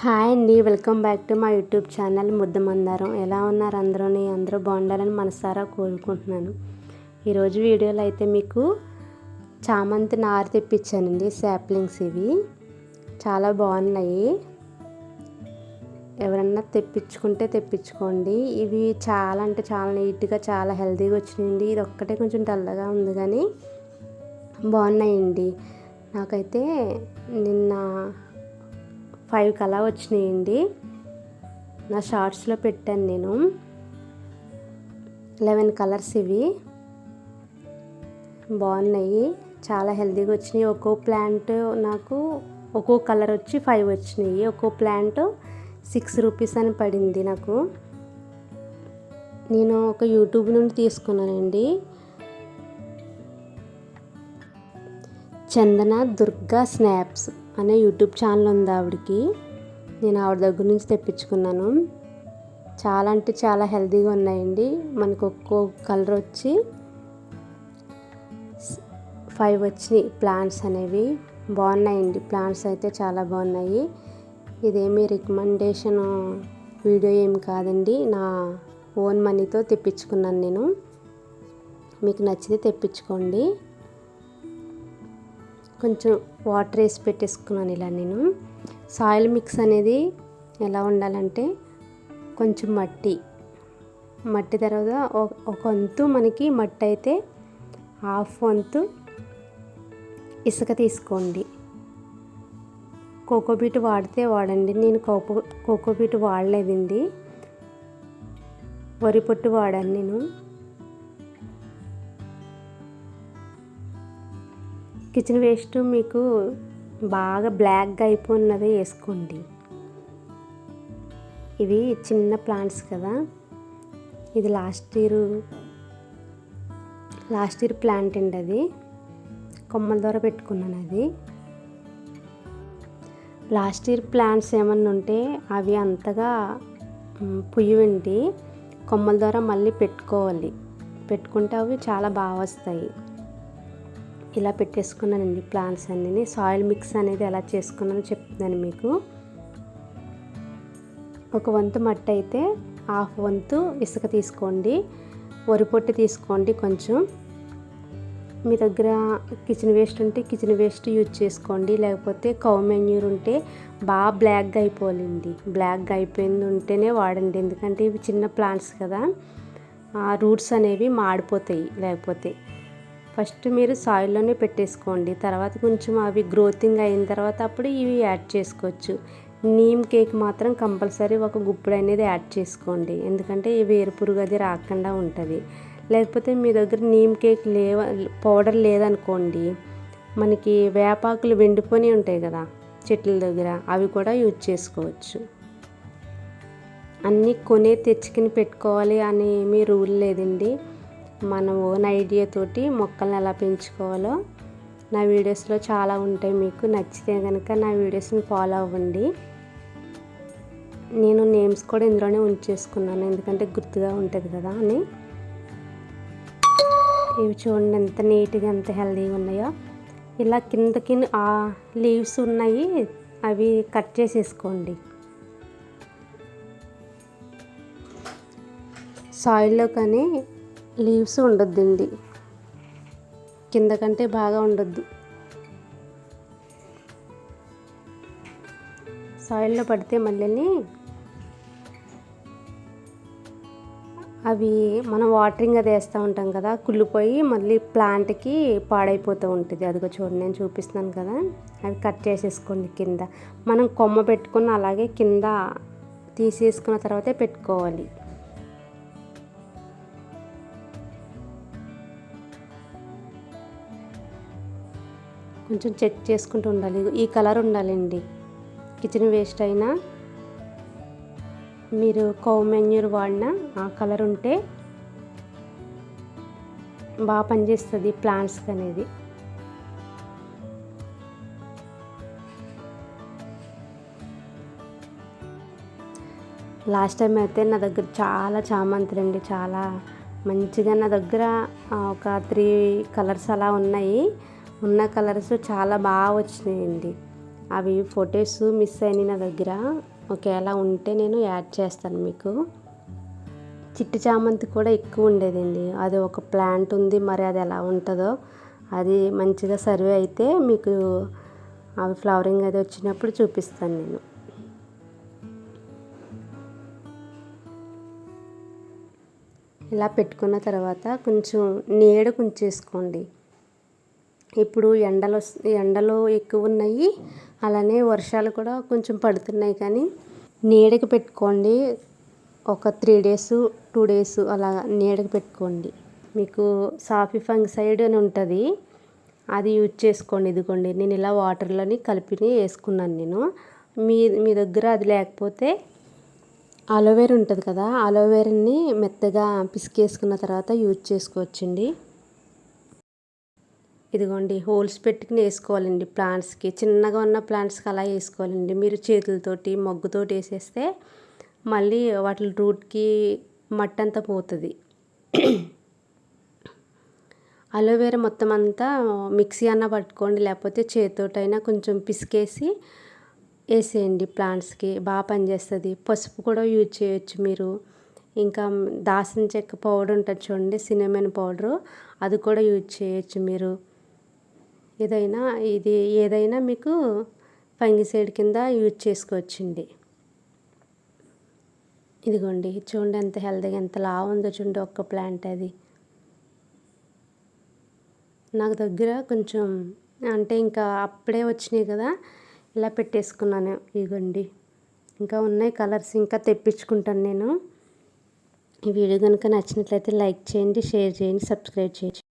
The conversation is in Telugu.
హాయ్ అండి. వెల్కమ్ బ్యాక్ టు మా యూట్యూబ్ ఛానల్ ముద్దమందారం. ఎలా ఉన్నారు అందరూని అందరూ బాగుండాలని మనసారా కోరుకుంటున్నాను. ఈరోజు వీడియోలో అయితే మీకు చామంతి నారు తెప్పించానండి శాప్లింగ్స్ ఇవి. చాలా బాగున్నాయి. ఎవరన్నా తెప్పించుకుంటే తెప్పించుకోండి. ఇవి చాలా అంటే చాలా నీట్గా చాలా హెల్తీగా వచ్చినాయండి. ఇది ఒక్కటే కొంచెం డల్లగా ఉంది కానీ బాగున్నాయండి. నాకైతే నిన్న ఫైవ్ కలా వచ్చినాయండి. నా షార్ట్స్లో పెట్టాను నేను. లెవెన్ కలర్స్ ఇవి. బాగున్నాయి. చాలా హెల్తీగా వచ్చినాయి. ఒక్కో ప్లాంట్ నాకు ఒక్కో కలర్ వచ్చి ఫైవ్ వచ్చినాయి. ఒక్కో ప్లాంట్ సిక్స్ రూపీస్ అని పడింది నాకు. నేను ఒక యూట్యూబ్ నుండి తీసుకున్నానండి. చందన దుర్గా స్నాప్స్. అనే యూట్యూబ్ ఛానల్ ఉంది ఆవిడకి. నేను ఆవిడ దగ్గర నుంచి తెప్పించుకున్నాను. చాలా అంటే చాలా హెల్తీగా ఉన్నాయండి. మనకు ఒక్కో కలర్ వచ్చి ఫైవ్ వచ్చినాయి ప్లాంట్స్ అనేవి. బాగున్నాయండి. ప్లాంట్స్ అయితే చాలా బాగున్నాయి. ఇదేమి రికమెండేషన్ వీడియో ఏం కాదండి. నా ఓన్ మనీతో తెప్పించుకున్నాను నేను. మీకు నచ్చితే తెప్పించుకోండి. కొంచెం వాటర్ వేసి పెట్టేసుకున్నాను ఇలా నేను. సాయిల్ మిక్స్ అనేది ఎలా ఉండాలంటే కొంచెం మట్టి. మట్టి తర్వాత ఒక వంతు మనకి మట్టి అయితే హాఫ్ వంతు ఇసుక తీసుకోండి. కోకోబీట్ వాడితే వాడండి. నేను కోకో కోకోబీట్ వాడలేదండి. వరి పొట్టు వాడాను నేను. కిచెన్ వేస్ట్ మీకు బాగా బ్లాక్గా అయిపోయినది వేసుకోండి. ఇవి చిన్న ప్లాంట్స్ కదా. ఇది last year last year plant అండి అది. కొమ్మల ద్వారా పెట్టుకున్నాను అది. లాస్ట్ ఇయర్ ప్లాంట్స్ ఏమన్నా ఉంటే అవి అంతగా పుయ్యండి కొమ్మల ద్వారా మళ్ళీ పెట్టుకోవాలి. పెట్టుకుంటే అవి చాలా బాగా వస్తాయి. ఇలా పెట్టేసుకున్నానండి ప్లాంట్స్ అన్నీ సాయిల్ మిక్స్ అనేది ఎలా చేసుకున్నానో చెప్తున్నాను మీకు. ఒక వంతు మట్టి అయితే హాఫ్ వంతు ఇసుక తీసుకోండి. వరి పొట్టి తీసుకోండి కొంచెం. మీ దగ్గర కిచెన్ వేస్ట్ ఉంటే కిచెన్ వేస్ట్ యూజ్ చేసుకోండి. లేకపోతే కౌ మెన్యూర్ ఉంటే బాగా బ్లాక్గా అయిపోవాలండి. బ్లాక్గా అయిపోయింది ఉంటేనే వాడండి. ఎందుకంటే ఇవి చిన్న ప్లాంట్స్ కదా. రూట్స్ అనేవి మాడిపోతాయి. లేకపోతే ఫస్ట్ మీరు సాయిల్లోనే పెట్టేసుకోండి. తర్వాత కొంచెం అవి గ్రోతింగ్ అయిన తర్వాత అప్పుడు ఇవి యాడ్ చేసుకోవచ్చు. నీమ్ కేక్ మాత్రం కంపల్సరీ ఒక గుప్పుడు అనేది యాడ్ చేసుకోండి. ఎందుకంటే ఇవి వేరు పురుగు అది రాకుండా ఉంటుంది. లేకపోతే మీ దగ్గర నీమ్ కేక్ లేవ పౌడర్ లేదనుకోండి మనకి వేపాకులు వెండిపోయి ఉంటాయి కదా చెట్ల దగ్గర అవి కూడా యూజ్ చేసుకోవచ్చు. అన్నీ కొనే తెచ్చుకుని పెట్టుకోవాలి అని మీ రూల్ లేదండి. మన ఓన్ ఐడియా తోటి మొక్కల్ని ఎలా పెంచుకోవాలో నా వీడియోస్లో చాలా ఉంటాయి మీకు. నచ్చితే కనుక నా వీడియోస్ని ఫాలో అవ్వండి. నేను నేమ్స్ కూడా ఇందులోనే ఉంచేసుకున్నాను. ఎందుకంటే గుర్తుగా ఉంటుంది కదా అని. ఇవి చూడండి ఎంత నీట్గా ఎంత హెల్తీగా ఉన్నాయో. ఇలా కిందకి ఆ లీవ్స్ ఉన్నాయి. అవి కట్ చేసేసుకోండి. సాయిల్లో కానీ లీవ్స్ ఉండొద్దండి. కింద కంటే బాగా ఉండొద్దు. సాయిల్లో పడితే మళ్ళీ అవి మనం వాటరింగ్ అది వేస్తూ ఉంటాం కదా కుళ్ళిపోయి మళ్ళీ ప్లాంట్కి పాడైపోతూ ఉంటుంది. అదిగో చూడండి నేను చూపిస్తున్నాను కదా. అవి కట్ చేసేసుకోండి కింద. మనం కొమ్మ పెట్టుకున్న అలాగే కింద తీసేసుకున్న తర్వాతే పెట్టుకోవాలి. కొంచెం చెక్ చేసుకుంటూ ఉండాలి. ఈ కలర్ ఉండాలండి. కిచెన్ వేస్ట్ అయినా మీరు కౌ మెన్యూర్ వాడినా ఆ కలర్ ఉంటే బాగా పనిచేస్తుంది ప్లాంట్స్కి అనేది. లాస్ట్ టైం అయితే నా దగ్గర చాలా చామంతులు అండి. చాలా మంచిగా నా దగ్గర ఒక త్రీ కలర్స్ అలా ఉన్నాయి. ఉన్న కలర్స్ చాలా బాగా వచ్చినాయండి. అవి ఫొటోస్ మిస్ అయినాయి నా దగ్గర. ఒకవేళ ఉంటే నేను యాడ్ చేస్తాను మీకు. చిట్టి చామంతి కూడా ఎక్కువ ఉండేదండి. అది ఒక ప్లాంట్ ఉంది మరి అది ఎలా ఉంటుందో అది మంచిగా సర్వే అయితే మీకు అవి ఫ్లవరింగ్ అది వచ్చినప్పుడు చూపిస్తాను నేను. ఇలా పెట్టుకున్న తర్వాత కొంచెం నీడ కొంచేసుకోండి. ఇప్పుడు ఎండలు ఎండలు ఎక్కువ ఉన్నాయి అలానే వర్షాలు కూడా కొంచెం పడుతున్నాయి కానీ నీడకి పెట్టుకోండి. ఒక త్రీ డేస్ టూ డేస్ అలా నీడకి పెట్టుకోండి. మీకు సాఫీ ఫంగిసైడ్ అని ఉంటుంది. అది యూజ్ చేసుకోండి. ఇదిగోండి నేను ఇలా వాటర్లోని కలిపి వేసుకున్నాను నేను. మీ మీ దగ్గర అది లేకపోతే అలోవేరా ఉంటుంది కదా అలోవేరాని మెత్తగా పిసికేసుకున్న తర్వాత యూజ్ చేసుకోవచ్చండి. ఇదిగోండి హోల్స్ పెట్టుకుని వేసుకోవాలండి ప్లాంట్స్కి. చిన్నగా ఉన్న ప్లాంట్స్కి అలా వేసుకోవాలండి. మీరు చేతులతోటి మొగ్గుతోటి వేసేస్తే మళ్ళీ వాటి రూట్కి మట్టి అంతా పోతుంది. అలోవేరా మొత్తం అంతా మిక్సీ అన్న పట్టుకోండి లేకపోతే చేతితోటైనా కొంచెం పిసికేసి వేసేయండి ప్లాంట్స్కి. బాగా పనిచేస్తుంది. పసుపు కూడా యూజ్ చేయొచ్చు మీరు. ఇంకా దాసిన చెక్క పౌడర్ ఉంటుంది చూడండి సినిమన్ పౌడరు. అది కూడా యూజ్ చేయొచ్చు మీరు. ఏదైనా ఇది ఏదైనా మీకు ఫంగిసైడ్ కింద యూజ్ చేసుకోవచ్చండి. ఇదిగోండి చూడండి ఎంత హెల్తీగా ఎంత లావు ఉందో చూడండి ఒక్క ప్లాంట్ అది. నాకు దగ్గర కొంచెం అంటే ఇంకా అప్పుడే వచ్చినాయి కదా ఇలా పెట్టేసుకున్నాను. ఇదిగోండి ఇంకా ఉన్నాయి కలర్స్ ఇంకా తెప్పించుకుంటాను నేను. ఈ వీడియో కనుక నచ్చినట్లయితే లైక్ చేయండి షేర్ చేయండి సబ్స్క్రైబ్ చేయండి.